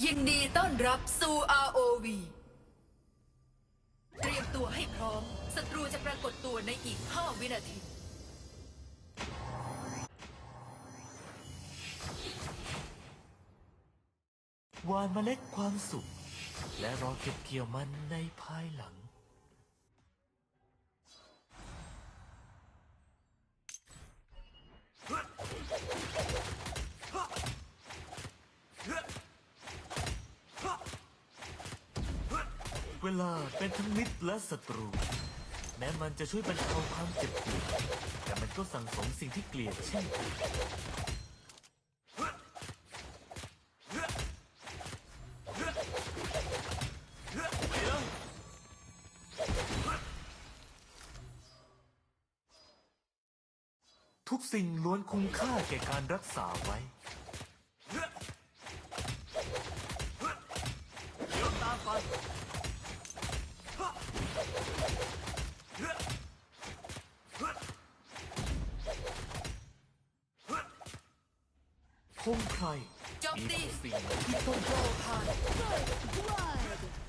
ยินดีต้อนรับสู่ ROV เตรียมตัวให้พร้อม ศัตรูจะปรากฏตัวในอีก 5 วินาที หวานเมล็ดความสุข และรอเก็บเกี่ยวมันในภายหลัง ลาเป็นทั้งมิตรและศัตรู แม้มันจะช่วยบรรเทาความเจ็บปวดแต่มันก็สั่งสมสิ่งที่เกลียดเช่นกันทุกสิ่งล้วนคุ้มค่าแก่การรักษาไว้ เดี๋ยวตามไป คงใครโจมตีมีทุกสิ่งที่ต้องโรพาน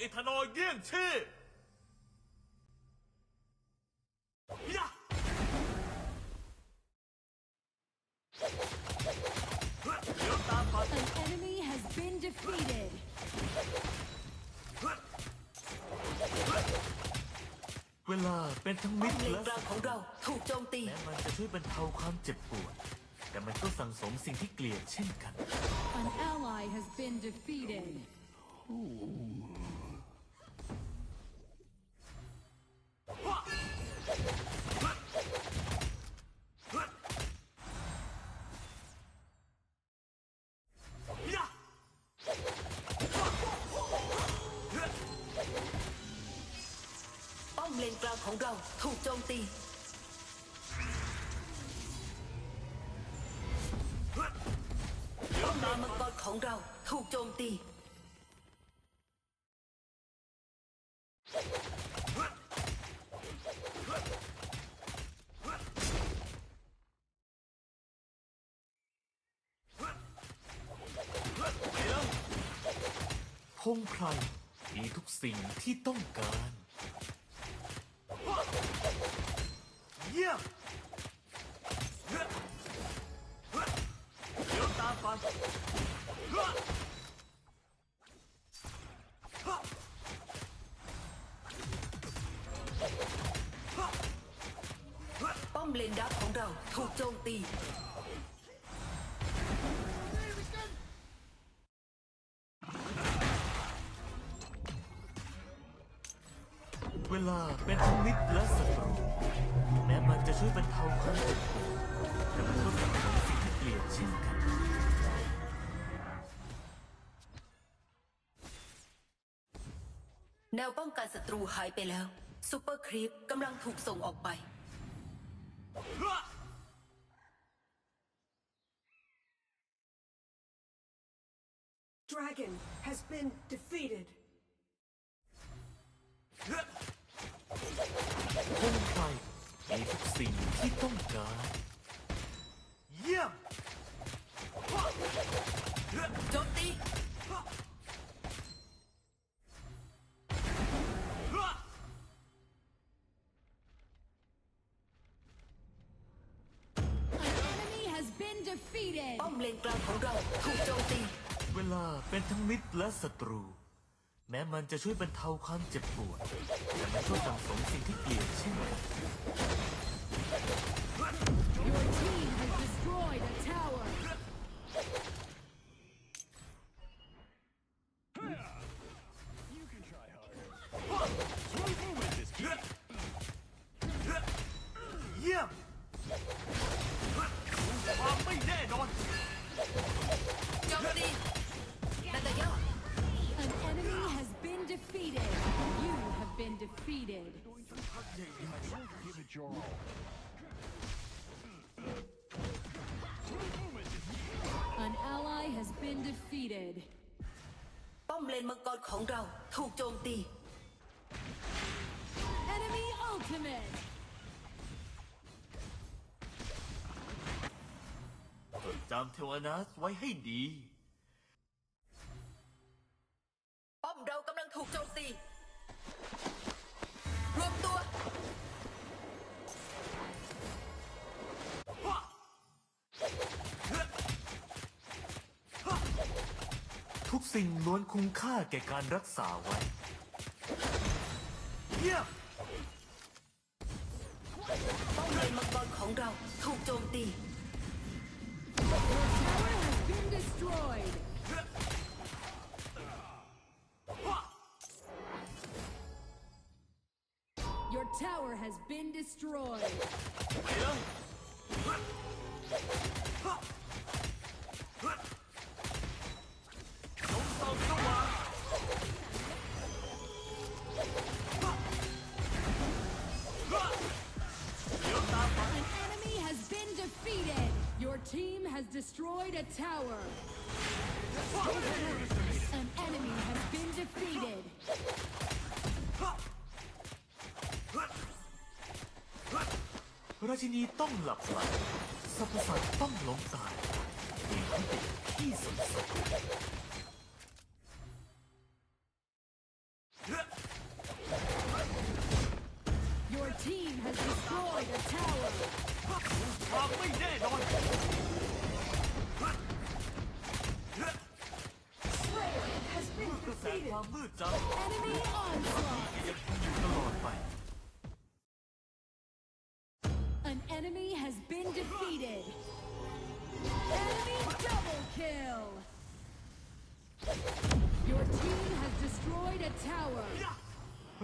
องเอทานอยเยี่ยงชีพยะเดี๋ยวตามไป An enemy has been defeated. เวลาเป็นทั้งมิป้อตมรเลนและกลางของเราถูกโจมตี แม้มันจะช่วยบรรเทาความเจ็บปวด แต่มันก็สั่งสมสิ่งที่เกลียดเช่นกัน An ally has been defeated. ของเราถูกโจมตีป้อมเลนมังกรของเราถูกโจมตีพงไพรมีทุกสิ่งที่ต้องการ เยี่ยมเดี๋ยวตาม นวป้องกันศัตรูหายไปแล้วซูเปอร์ครีปกำลังถูกส่งออกไป Dragon has been defeated. พงไพรมีทุกสิ่งที่ต้องการ ของเราถูกโจมตี เวลาเป็นทั้งมิตรและศัตรู แม้มันจะช่วยบรรเทาความเจ็บปวดแต่มันก็สังสมสิ่งที่เกลียดเช่นกัน Your team has destroyed a tower. defeated. Give it your all. An ally has been defeated. Bom lên mất con khổng rau, thu chôn ti. Enemy ultimate. Thời theo Anas quay hay đi. Bom rau cầm đang thuộc chôn ti. ทุกสิ่งล้วนคุ้มค่าแก่การรักษาไว้ เยี่ยมป้อมเลนมังกรของเราถูกโจมตี been destroyed. has been destroyed. An enemy has been defeated. Your team has destroyed a tower. An enemy has been defeated. ราชินีต้องหลับไหลสรรพสัตว์ต้องล้มตายมีที่ติดที่สมสม Your team has destroyed a tower. ความไม่แน่นอน Slayer has been กระแส defeated.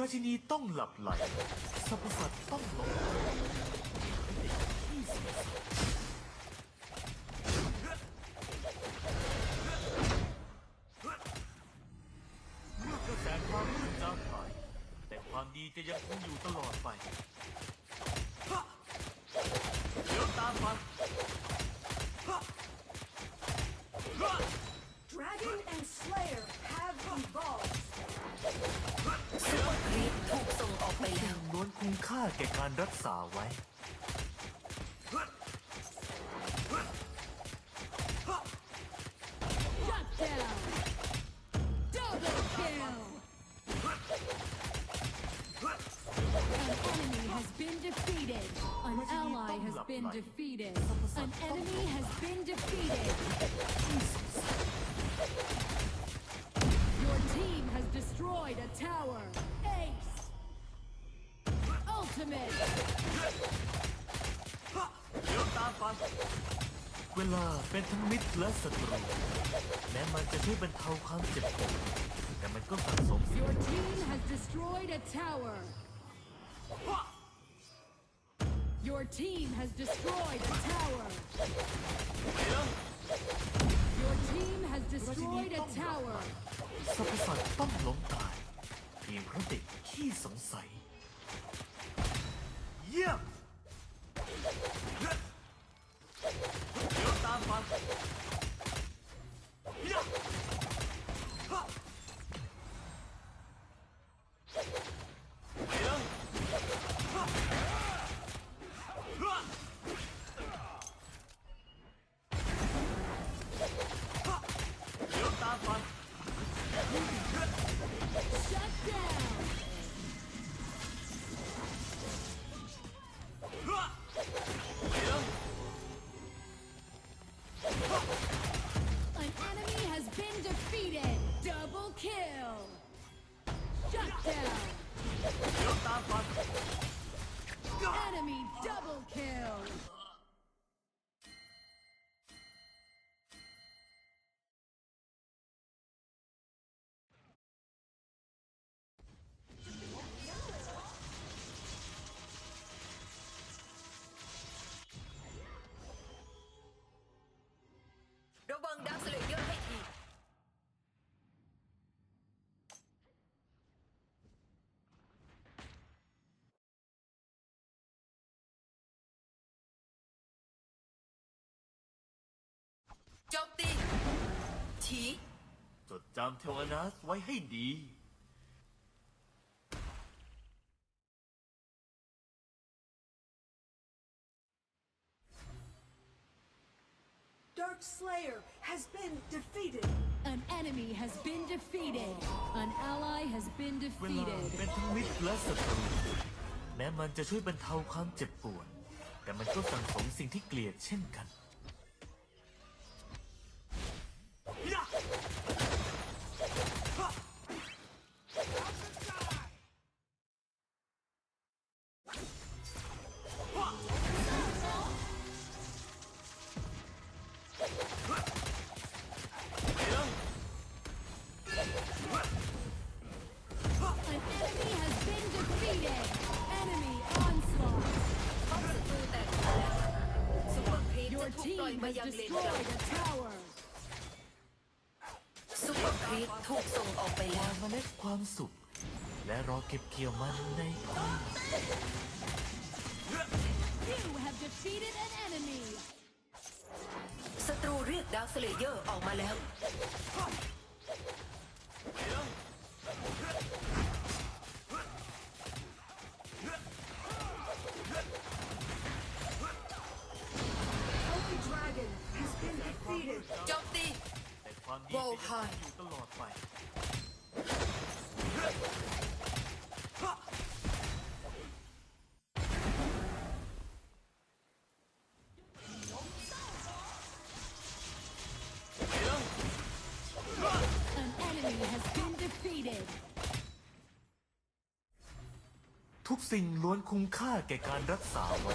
ราชินีต้องหลับไหลสรรพสัตว์ต้องหลงที่สมสม ค่าแก่การรักษาไว้ Shut down. Double kill. An enemy has been defeated. An ally has been defeated. An enemy has been defeated. Your team has destroyed a tower. Ace. Ultimate. เดี๋ยวตามไปเวลาเป็นทั้งมิตรและศัตรูแม้มันจะช่วยบรรเทาความเจ็บปวดแต่มันก็สั่งสมสิ่ง Your team has destroyed a tower. Your team has destroyed a tower. ไปแล้ว Your team has destroyed a tower. สรรพสัตว์ต้องล้มตายเพียงเพราะเด็กขี้สงสัย เยี่ยม โจมตีฉีโจจดจำเทวอนัสไว้ให้ดี Dark Slayer has been defeated. An enemy has been defeated. An ally has been เวลา defeated. เป็นทั้งมิตรและศัตรูแม้มันจะช่วยบรรเทาความเจ็บปวด แต่มันก็สั่งสมสิ่งที่เกลียดเช่นกัน ถูกปล่อย team มา has ยังเลนกลาง destroyed a tower. ซุปเปอร์ครีปถูกส่งออกไปแล้ววางเมล็ดความสุข และรอเก็บเกี่ยวมันในท้อง You have defeated an enemy. ศัตรูเรียกดาวสเลเยอร์ออกมาแล้ว Holy โวจะไฮยังอยู่ตลอดไปทุกสิ่งล้วนคุ้มค่าแก่การรักษาไว้